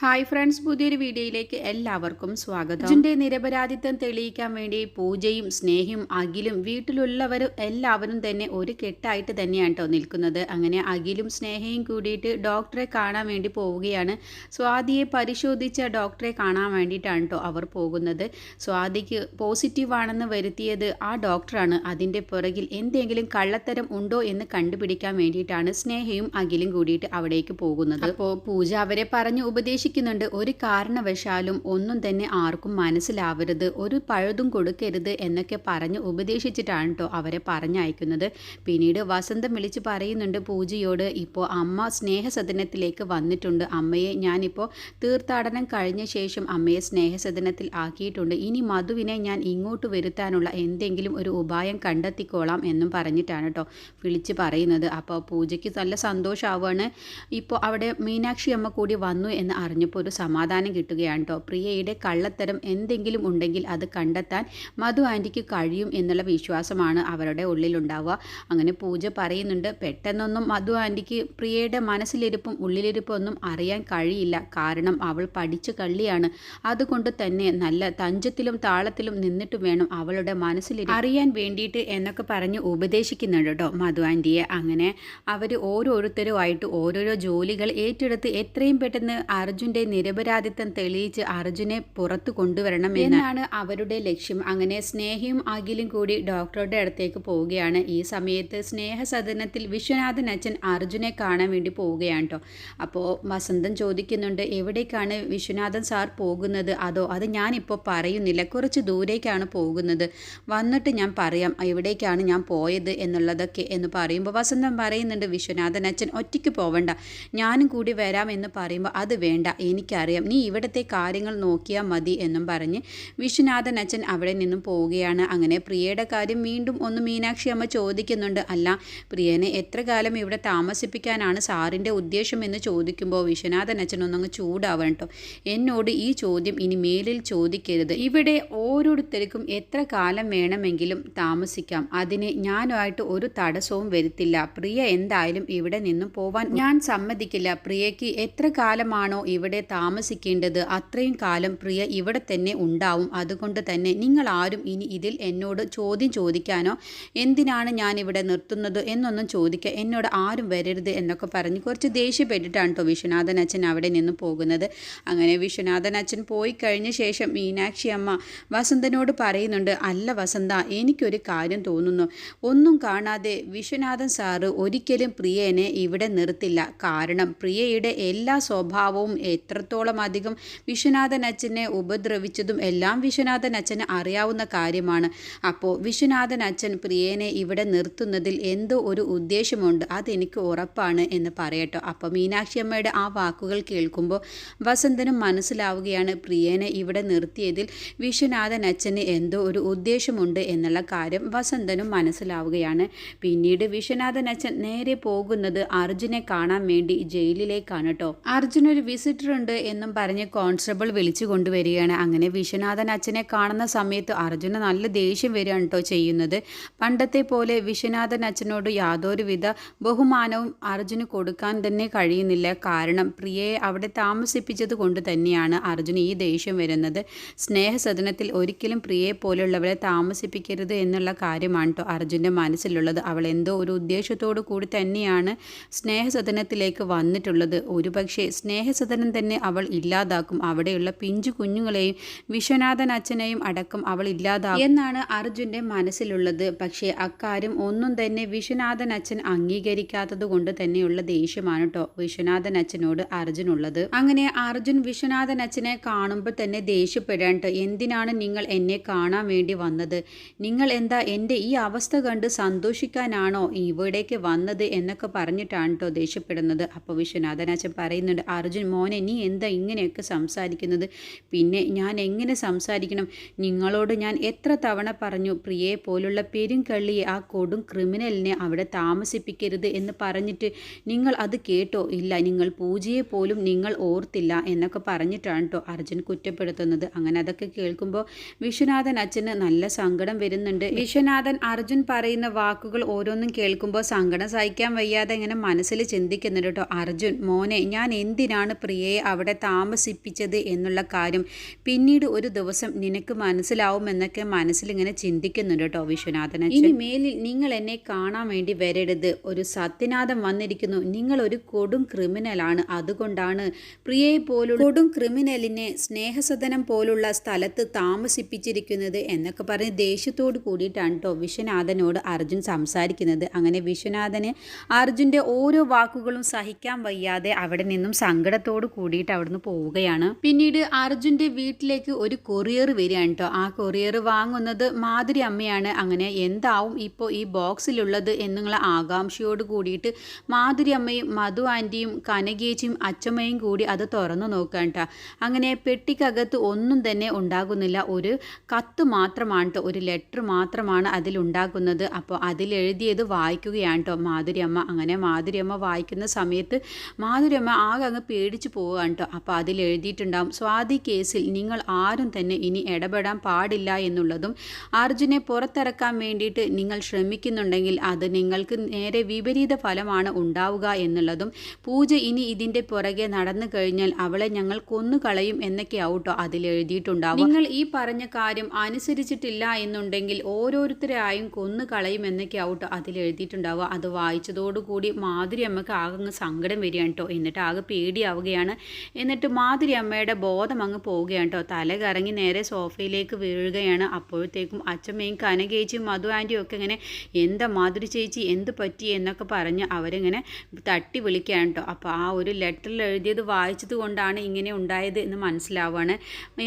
Hi friends പുതിയൊരു വീഡിയോയിലേക്ക് എല്ലാവർക്കും സ്വാഗതം. അർജുന്റെ നിരപരാധിത്വം തെളിയിക്കാൻ വേണ്ടി പൂജയും സ്നേഹയും അഖിലും വീട്ടിലുള്ളവരും എല്ലാവരും തന്നെ ഒരു കെട്ടായിട്ട് തന്നെയാണ് കേട്ടോ നിൽക്കുന്നത്. അങ്ങനെ അഖിലും സ്നേഹയും കൂടിയിട്ട് ഡോക്ടറെ കാണാൻ വേണ്ടി പോവുകയാണ്. സ്വാതിയെ പരിശോധിച്ച ഡോക്ടറെ കാണാൻ വേണ്ടിയിട്ടാണ് കേട്ടോ അവർ പോകുന്നത്. സ്വാതിക്ക് പോസിറ്റീവ് ആണെന്ന് വരുത്തിയത് ആ ഡോക്ടറാണ്. അതിന്റെ പുറകിൽ എന്തെങ്കിലും കള്ളത്തരം ഉണ്ടോ എന്ന് കണ്ടുപിടിക്കാൻ വേണ്ടിയിട്ടാണ് സ്നേഹയും അഖിലും കൂടിയിട്ട് അവിടേക്ക് പോകുന്നത്. അപ്പോൾ പൂജ അവരെ പറഞ്ഞ് ഉപദേശിക്കുന്നുണ്ട് ഒരു കാരണവശാലും ഒന്നും തന്നെ ആർക്കും മനസ്സിലാവരുത് ഒരു പഴുതും കൊടുക്കരുത് എന്നൊക്കെ പറഞ്ഞ് ഉപദേശിച്ചിട്ടാണ് കേട്ടോ അവരെ പറഞ്ഞയക്കുന്നത്. പിന്നീട് വസന്തം വിളിച്ച് പറയുന്നുണ്ട് പൂജയോട് ഇപ്പോൾ അമ്മ സ്നേഹസദനത്തിലേക്ക് വന്നിട്ടുണ്ട്. അമ്മയെ ഞാനിപ്പോൾ തീർത്ഥാടനം കഴിഞ്ഞ ശേഷം അമ്മയെ സ്നേഹസദനത്തിൽ ആക്കിയിട്ടുണ്ട്. ഇനി മധുവിനെ ഞാൻ ഇങ്ങോട്ട് വരുത്താനുള്ള എന്തെങ്കിലും ഒരു ഉപായം കണ്ടെത്തിക്കോളാം എന്നും പറഞ്ഞിട്ടാണ് കേട്ടോ വിളിച്ച് പറയുന്നത്. അപ്പോൾ പൂജയ്ക്ക് നല്ല സന്തോഷമാവുകയാണ് ഇപ്പോൾ അവിടെ മീനാക്ഷി അമ്മ കൂടി വന്നു എന്ന് അറിഞ്ഞപ്പോൾ ഒരു സമാധാനം കിട്ടുകയാണ് കേട്ടോ പ്രിയയുടെ കള്ളത്തരം എന്തെങ്കിലും ഉണ്ടെങ്കിൽ അത് കണ്ടെത്താൻ മധു ആന്റിക്ക് കഴിയും എന്നുള്ള വിശ്വാസമാണ് അവരുടെ ഉള്ളിലുണ്ടാവുക. അങ്ങനെ പൂജ പറയുന്നുണ്ട് പെട്ടെന്നൊന്നും മധു ആന്റിക്ക് പ്രിയയുടെ മനസ്സിലിരിപ്പും ഉള്ളിലിരിപ്പും ഒന്നും അറിയാൻ കഴിയില്ല. കാരണം അവൾ പഠിച്ച കള്ളിയാണ്. അതുകൊണ്ട് തന്നെ നല്ല തഞ്ചത്തിലും താളത്തിലും നിന്നിട്ട് വേണം അവളുടെ മനസ്സിൽ അറിയാൻ വേണ്ടിയിട്ട് എന്നൊക്കെ പറഞ്ഞ് ഉപദേശിക്കുന്നുണ്ട് കേട്ടോ മധു ആന്റിയെ. അങ്ങനെ അവർ ഓരോരുത്തരുമായിട്ട് ഓരോരോ ജോലികൾ ഏറ്റെടുത്ത് എത്രയും പെട്ടെന്ന് അർജുന്റെ നിരപരാധിത്വം തെളിയിച്ച് അർജുനെ പുറത്തു കൊണ്ടുവരണം എന്നാണ് അവരുടെ ലക്ഷ്യം. അങ്ങനെ സ്നേഹയും അഖിലും കൂടി ഡോക്ടറുടെ അടുത്തേക്ക് പോവുകയാണ്. ഈ സമയത്ത് സ്നേഹസദനത്തിൽ വിശ്വനാഥൻ അച്ഛൻ അർജുനെ കാണാൻ വേണ്ടി പോവുകയാണ് കേട്ടോ അപ്പോൾ വസന്തം ചോദിക്കുന്നുണ്ട് എവിടേക്കാണ് വിശ്വനാഥൻ സാർ പോകുന്നത്? അതോ അത് ഞാനിപ്പോൾ പറയുന്നില്ല. കുറച്ച് ദൂരേക്കാണ് പോകുന്നത്. വന്നിട്ട് ഞാൻ പറയാം എവിടേക്കാണ് ഞാൻ പോയത് എന്നുള്ളതൊക്കെ എന്ന് പറയുമ്പോൾ വസന്തം പറയുന്നുണ്ട് വിശ്വനാഥൻ അച്ഛൻ ഒറ്റയ്ക്ക് പോവണ്ട. ഞാനും കൂടി വരാം എന്ന് പറയുമ്പോൾ അത് വേണ്ട. എനിക്കറിയാം. നീ ഇവിടുത്തെ കാര്യങ്ങൾ നോക്കിയാൽ മതി എന്നും പറഞ്ഞ് വിശ്വനാഥൻ അച്ഛൻ അവിടെ നിന്നും പോവുകയാണ്. അങ്ങനെ പ്രിയയുടെ കാര്യം വീണ്ടും ഒന്ന് മീനാക്ഷി അമ്മ ചോദിക്കുന്നുണ്ട്. അല്ല പ്രിയനെ എത്ര കാലം ഇവിടെ താമസിപ്പിക്കാനാണ് സാറിന്റെ ഉദ്ദേശം എന്ന് ചോദിക്കുമ്പോൾ വിശ്വനാഥൻ അച്ഛൻ ഒന്നങ്ങ് ചൂടാവണം കേട്ടോ എന്നോട് ഈ ചോദ്യം ഇനി മേലിൽ ചോദിക്കരുത്. ഇവിടെ ഓരോരുത്തർക്കും എത്ര കാലം വേണമെങ്കിലും താമസിക്കാം. അതിന് ഞാനുമായിട്ട് ഒരു തടസ്സവും വരുത്തില്ല. പ്രിയ എന്തായാലും ഇവിടെ നിന്നും പോവാൻ ഞാൻ സമ്മതിക്കില്ല. പ്രിയയ്ക്ക് എത്ര കാലമാണോ ഇവിടെ താമസിക്കേണ്ടത് അത്രയും കാലം പ്രിയ ഇവിടെ തന്നെ ഉണ്ടാവും. അതുകൊണ്ട് തന്നെ നിങ്ങൾ ആരും ഇനി ഇതിൽ എന്നോട് ചോദ്യം ചോദിക്കാനോ എന്തിനാണ് ഞാൻ ഇവിടെ നിർത്തുന്നത് എന്നൊന്നും ചോദിക്കുക എന്നോട് ആരും വരരുത് എന്നൊക്കെ പറഞ്ഞ് കുറച്ച് ദേഷ്യപ്പെട്ടിട്ടാണ് കേട്ടോ വിശ്വനാഥൻ അച്ഛൻ അവിടെ നിന്ന് പോകുന്നത്. അങ്ങനെ വിശ്വനാഥൻ അച്ഛൻ പോയി കഴിഞ്ഞ ശേഷം മീനാക്ഷി അമ്മ വസന്തനോട് പറയുന്നുണ്ട് അല്ല വസന്ത എനിക്കൊരു കാര്യം തോന്നുന്നു. ഒന്നും കാണാതെ വിശ്വനാഥൻ സാറ് ഒരിക്കലും പ്രിയനെ ഇവിടെ നിർത്തില്ല. കാരണം പ്രിയയുടെ എല്ലാ സ്വഭാവവും എത്രത്തോളം അധികം വിശ്വനാഥൻ അച്ഛനെ ഉപദ്രവിച്ചതും എല്ലാം വിശ്വനാഥൻ അച്ഛന് അറിയാവുന്ന കാര്യമാണ്. അപ്പോൾ വിശ്വനാഥൻ അച്ഛൻ പ്രിയനെ ഇവിടെ നിർത്തുന്നതിൽ എന്തോ ഒരു ഉദ്ദേശമുണ്ട്. അതെനിക്ക് ഉറപ്പാണ് എന്ന് പറയട്ടോ. അപ്പോൾ മീനാക്ഷി അമ്മയുടെ ആ വാക്കുകൾ കേൾക്കുമ്പോൾ വസന്തനും മനസ്സിലാവുകയാണ് പ്രിയനെ ഇവിടെ നിർത്തിയതിൽ വിശ്വനാഥൻ അച്ഛന് എന്തോ ഒരു ഉദ്ദേശമുണ്ട് എന്നുള്ള കാര്യം വസന്തനും മനസ്സിലാവുകയാണ്. പിന്നീട് വിശ്വനാഥൻ അച്ഛൻ നേരെ പോകുന്നത് അർജുനെ കാണാൻ വേണ്ടി ജയിലിലേക്കാണ് കേട്ടോ അർജുൻ ഒരു വിസിറ്റർ ഉണ്ട് എന്നും പറഞ്ഞ് കോൺസ്റ്റബിൾ വിളിച്ചു കൊണ്ടുവരികയാണ്. അങ്ങനെ വിശ്വനാഥൻ അച്ഛനെ കാണുന്ന സമയത്ത് അർജുന നല്ല ദേഷ്യം വരികയാണ് കേട്ടോ ചെയ്യുന്നത്. പണ്ടത്തെ പോലെ വിശ്വനാഥൻ അച്ഛനോട് യാതൊരുവിധ ബഹുമാനവും അർജുന് കൊടുക്കാൻ തന്നെ കഴിയുന്നില്ല. കാരണം പ്രിയയെ അവിടെ താമസിപ്പിച്ചത് കൊണ്ട് തന്നെയാണ് അർജുന് ഈ ദേഷ്യം വരുന്നത്. സ്നേഹസദനത്തിൽ ഒരിക്കലും പ്രിയയെ പോലെയുള്ളവരെ താമസിപ്പിക്കരുത് എന്നുള്ള കാര്യമാണ് കേട്ടോ അർജുന്റെ മനസ്സിലുള്ളത്. അവൾ എന്തോ ഒരു ഉദ്ദേശത്തോടു കൂടി തന്നെയാണ് സ്നേഹസദനത്തിലേക്ക് വന്നിട്ടുള്ളത്. ഒരുപക്ഷെ സ്നേഹസദനം തന്നെ അവൾ ഇല്ലാതാക്കും. അവിടെയുള്ള പിഞ്ചു കുഞ്ഞുങ്ങളെയും വിശ്വനാഥൻ അച്ഛനെയും അടക്കം അവൾ ഇല്ലാതാക്കും എന്നാണ് അർജുന്റെ മനസ്സിലുള്ളത്. പക്ഷേ അക്കാര്യം ഒന്നും തന്നെ വിശ്വനാഥൻ അച്ഛൻ അംഗീകരിക്കാത്തത് കൊണ്ട് തന്നെയുള്ള ദേഷ്യമാണ് കേട്ടോ വിശ്വനാഥൻ അച്ഛനോട് അർജുനുള്ളത്. അങ്ങനെ അർജുൻ വിശ്വനാഥൻ അച്ഛനെ കാണുമ്പോൾ തന്നെ ദേഷ്യപ്പെടാൻ ട്ടോ എന്തിനാണ് നിങ്ങൾ എന്നെ കാണാൻ വേണ്ടി വന്നത്? നിങ്ങൾ എന്താ എന്റെ ഈ അവസ്ഥ കണ്ട് സന്തോഷിക്കാനാണോ ഇവിടേക്ക് വന്നത് എന്നൊക്കെ പറഞ്ഞിട്ടാണ് കേട്ടോ ദേഷ്യപ്പെടുന്നത്. അപ്പോൾ വിശ്വനാഥൻ അച്ഛൻ പറയുന്നുണ്ട് അർജുൻ മോനെ നീ എന്താ ഇങ്ങനെയൊക്കെ സംസാരിക്കുന്നത്? പിന്നെ ഞാൻ എങ്ങനെ സംസാരിക്കണം? നിങ്ങളോട് ഞാൻ എത്ര തവണ പറഞ്ഞു പ്രിയയെ പോലുള്ള പെരുങ്കള്ളിയെ ആ കൊടും ക്രിമിനലിനെ അവിടെ താമസിപ്പിക്കരുത് എന്ന് പറഞ്ഞിട്ട് നിങ്ങൾ അത് കേട്ടോ? ഇല്ല നിങ്ങൾ പൂജയെ പോലും നിങ്ങൾ ഓർത്തില്ല എന്നൊക്കെ പറഞ്ഞിട്ടാണ് കേട്ടോ അർജുൻ കുറ്റപ്പെടുത്തുന്നത്. അങ്ങനെ അതൊക്കെ കേൾക്കുമ്പോൾ വിശ്വനാഥൻ അച്ഛന് നല്ല സങ്കടം വരുന്നുണ്ട്. വിശ്വനാഥൻ അർജുൻ പറയുന്ന വാക്കുകൾ ഓരോന്നും കേൾക്കുമ്പോൾ സങ്കടം സഹിക്കാൻ വയ്യാതെ ഇങ്ങനെ മനസ്സിൽ ചിന്തിക്കുന്നുണ്ട് കേട്ടോ. അർജുൻ മോനെ ഞാൻ എന്തിനാണ് പ്രിയയെ പ്രിയയെ അവിടെ താമസിപ്പിച്ചത് എന്നുള്ള കാര്യം പിന്നീട് ഒരു ദിവസം നിനക്ക് മനസ്സിലാവുമെന്നൊക്കെ മനസ്സിലിങ്ങനെ ചിന്തിക്കുന്നുണ്ട് കേട്ടോ വിശ്വനാഥൻ ഇനി മേലിൽ നിങ്ങൾ എന്നെ കാണാൻ വേണ്ടി വരരുത്. ഒരു സത്യനാഥം വന്നിരിക്കുന്നു. നിങ്ങൾ ഒരു കൊടും ക്രിമിനലാണ് അതുകൊണ്ടാണ് പ്രിയയെ പോലുള്ള കൊടും ക്രിമിനലിനെ സ്നേഹസദനം പോലുള്ള സ്ഥലത്ത് താമസിപ്പിച്ചിരിക്കുന്നത് എന്നൊക്കെ പറഞ്ഞ് ദേഷ്യത്തോട് കൂടിയിട്ടാണ് കേട്ടോ വിശ്വനാഥനോട് അർജുൻ സംസാരിക്കുന്നത്. അങ്ങനെ വിശ്വനാഥന് അർജുന്റെ ഓരോ വാക്കുകളും സഹിക്കാൻ വയ്യാതെ അവിടെ നിന്നും സങ്കടത്തോട് കൂടിയിട്ട് അവിടുന്ന് പോവുകയാണ്. പിന്നീട് അർജുന്റെ വീട്ടിലേക്ക് ഒരു കൊറിയർ വരികയാണ് കേട്ടോ ആ കൊറിയർ വാങ്ങുന്നത് മാധുരി അമ്മയാണ്. അങ്ങനെ എന്താവും ഇപ്പോൾ ഈ ബോക്സിലുള്ളത് എന്നുള്ള ആകാംക്ഷയോട് കൂടിയിട്ട് മാധുരി അമ്മയും മധു ആന്റിയും കനകേച്ചിയും അച്ചമ്മയും കൂടി അത് തുറന്നു നോക്കാൻ കേട്ടോ അങ്ങനെ പെട്ടിക്കകത്ത് ഒന്നും തന്നെ ഉണ്ടാകുന്നില്ല. ഒരു കത്ത് മാത്രമാണ് ഒരു ലെറ്റർ മാത്രമാണ് അതിലുണ്ടാക്കുന്നത് അപ്പോൾ അതിലെഴുതിയത് വായിക്കുകയാണ് കേട്ടോ മാധുരിയമ്മ അങ്ങനെ മാധുരിയമ്മ വായിക്കുന്ന സമയത്ത് മാധുരിയമ്മ ആകെ അങ്ങ് പേടിച്ചു പോവുകയാണ് കേട്ടോ അപ്പോൾ അതിൽ എഴുതിയിട്ടുണ്ടാവും സ്വാതി കേസിൽ നിങ്ങൾ ആരും തന്നെ ഇനി ഇടപെടാൻ പാടില്ല എന്നുള്ളതും അർജുനെ പുറത്തിറക്കാൻ വേണ്ടിയിട്ട് നിങ്ങൾ ശ്രമിക്കുന്നുണ്ടെങ്കിൽ അത് നിങ്ങൾക്ക് നേരെ വിപരീത ഫലമാണ് ഉണ്ടാവുക എന്നുള്ളതും പൂജ ഇനി ഇതിന്റെ പുറകെ നടന്നു കഴിഞ്ഞാൽ അവളെ ഞങ്ങൾ കൊന്നുകളയും എന്നൊക്കെ ആവട്ടോ അതിൽ എഴുതിയിട്ടുണ്ടാവും നിങ്ങൾ ഈ പറഞ്ഞ കാര്യം അനുസരിച്ചിട്ടില്ല എന്നുണ്ടെങ്കിൽ ഓരോരുത്തരായും കൊന്നു കളയും എന്നൊക്കെ ആവട്ടോ അതിൽ എഴുതിയിട്ടുണ്ടാവുക. അത് വായിച്ചതോടുകൂടി മാധുരി അമ്മയ്ക്ക് ആകെ സങ്കടം വരികയാണ് കേട്ടോ എന്നിട്ട് ആകെ പേടിയാവുകയാണ്. എന്നിട്ട് മാധുരി അമ്മയുടെ ബോധം അങ്ങ് പോവുകയാണ് കേട്ടോ തല കറങ്ങി നേരെ സോഫയിലേക്ക് വീഴുകയാണ്. അപ്പോഴത്തേക്കും അച്ഛമ്മയും കനകേച്ചിയും മധു ആന്റിയും ഒക്കെ ഇങ്ങനെ എന്താ മാധുരി ചേച്ചി എന്ത് പറ്റി? എന്നൊക്കെ പറഞ്ഞ് അവരിങ്ങനെ തട്ടി വിളിക്കുകയാണ് കേട്ടോ അപ്പോൾ ആ ഒരു ലെറ്ററിൽ എഴുതിയത് വായിച്ചത് കൊണ്ടാണ് ഇങ്ങനെ ഉണ്ടായത് എന്ന് മനസ്സിലാവുകയാണ്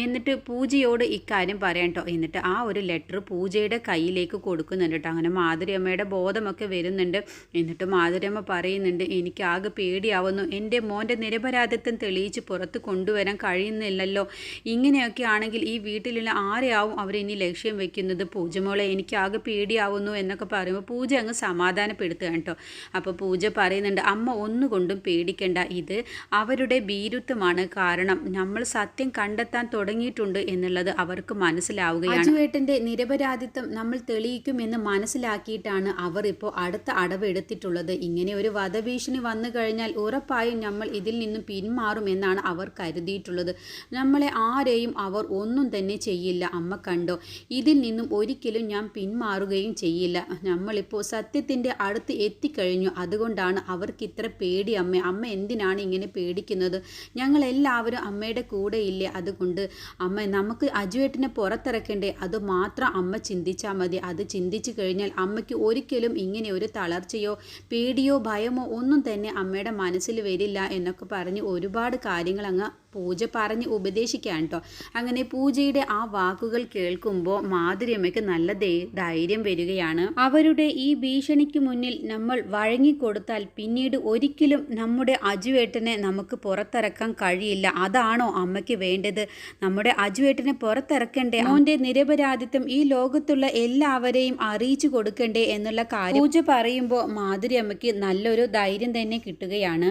എന്നിട്ട് പൂജയോട് ഇക്കാര്യം പറയാം കേട്ടോ എന്നിട്ട് ആ ഒരു ലെറ്റർ പൂജയുടെ കയ്യിലേക്ക് കൊടുക്കുന്നുണ്ട് കേട്ടോ അങ്ങനെ മാധുരി അമ്മയുടെ ബോധമൊക്കെ വരുന്നുണ്ട്. എന്നിട്ട് മാധുരമ്മ പറയുന്നുണ്ട് എനിക്ക് ആകെ പേടിയാവുന്നു. എന്റെ മോന്റെ നിരപരാധിത്വം തെളിയിച്ച് പുറത്ത് കൊണ്ടുവരാൻ കഴിയുന്നില്ലല്ലോ. ഇങ്ങനെയൊക്കെ ആണെങ്കിൽ ഈ വീട്ടിലുള്ള ആരെയാവും അവരിനി ലക്ഷ്യം വെക്കുന്നത്? പൂജമോളെ എനിക്ക് ആകെ പേടിയാവുന്നു എന്നൊക്കെ പറയുമ്പോൾ പൂജ അങ്ങ് സമാധാനപ്പെടുത്തുക കേട്ടോ. അപ്പോൾ പൂജ പറയുന്നുണ്ട് അമ്മ ഒന്നുകൊണ്ടും പേടിക്കേണ്ട. ഇത് അവരുടെ ഭീരുത്വമാണ്. കാരണം നമ്മൾ സത്യം കണ്ടെത്താൻ തുടങ്ങിയിട്ടുണ്ട് എന്നുള്ളത് അവർക്ക് മനസ്സിലാവുകയാണ്. അജുവേട്ടന്റെ നിരപരാധിത്വം നമ്മൾ തെളിയിക്കുമെന്ന് മനസ്സിലാക്കിയിട്ടാണ് അവർ ഇപ്പോൾ അടുത്ത അടവെടുത്തിട്ടുള്ളത്. ഇങ്ങനെ ഒരു വധഭീഷണി വന്നു കഴിഞ്ഞാൽ ഉറപ്പായും നമ്മൾ ഇതിൽ നിന്നും പിന്മാറും. എന്നാണ് അവർ കരുതിയിട്ടുള്ളത്. നമ്മളെ ആരെയും അവർ ഒന്നും തന്നെ ചെയ്യില്ല. അമ്മ കണ്ടോ? ഇതിൽ നിന്നും ഒരിക്കലും ഞാൻ പിന്മാറുകയും ചെയ്യില്ല. നമ്മളിപ്പോൾ സത്യത്തിന്റെ അടുത്ത് എത്തിക്കഴിഞ്ഞു. അതുകൊണ്ടാണ് അവർക്ക് ഇത്ര പേടി അമ്മ. അമ്മ എന്തിനാണ് ഇങ്ങനെ പേടിക്കുന്നത്? ഞങ്ങളെല്ലാവരും അമ്മയുടെ കൂടെ ഇല്ലേ അതുകൊണ്ട് അമ്മ നമുക്ക് അജുവേട്ടിനെ പുറത്തിറക്കണ്ടേ? അത് മാത്രം അമ്മ ചിന്തിച്ചാൽ മതി. അത് ചിന്തിച്ചു കഴിഞ്ഞാൽ അമ്മയ്ക്ക് ഒരിക്കലും ഇങ്ങനെ ഒരു തളർച്ചയോ പേടിയോ ഭയമോ ഒന്നും തന്നെ അമ്മയുടെ മനസ്സിൽ വരില്ല എന്നൊക്കെ പറഞ്ഞ് ഒരുപാട് കാര്യങ്ങൾ അങ്ങ് പൂജ പറഞ്ഞ് ഉപദേശിക്കുകയാണ് കേട്ടോ അങ്ങനെ പൂജയുടെ ആ വാക്കുകൾ കേൾക്കുമ്പോൾ മാധുര്യമ്മയ്ക്ക് നല്ല ധൈര്യം വരികയാണ്. അവരുടെ ഈ ഭീഷണിക്ക് മുന്നിൽ നമ്മൾ വഴങ്ങിക്കൊടുത്താൽ പിന്നീട് ഒരിക്കലും നമ്മുടെ അജുവേട്ടനെ നമുക്ക് പുറത്തിറക്കാൻ കഴിയില്ല. അതാണോ അമ്മയ്ക്ക് വേണ്ടത്? നമ്മുടെ അജുവേട്ടനെ പുറത്തിറക്കണ്ടേ? അവന്റെ നിരപരാധിത്വം ഈ ലോകത്തുള്ള എല്ലാവരെയും അറിയിച്ചു കൊടുക്കണ്ടേ എന്നുള്ള കാര്യം പൂജ പറയുമ്പോൾ മാധുര്യമ്മയ്ക്ക് നല്ലൊരു ധൈര്യം തന്നെ കിട്ടുകയാണ്.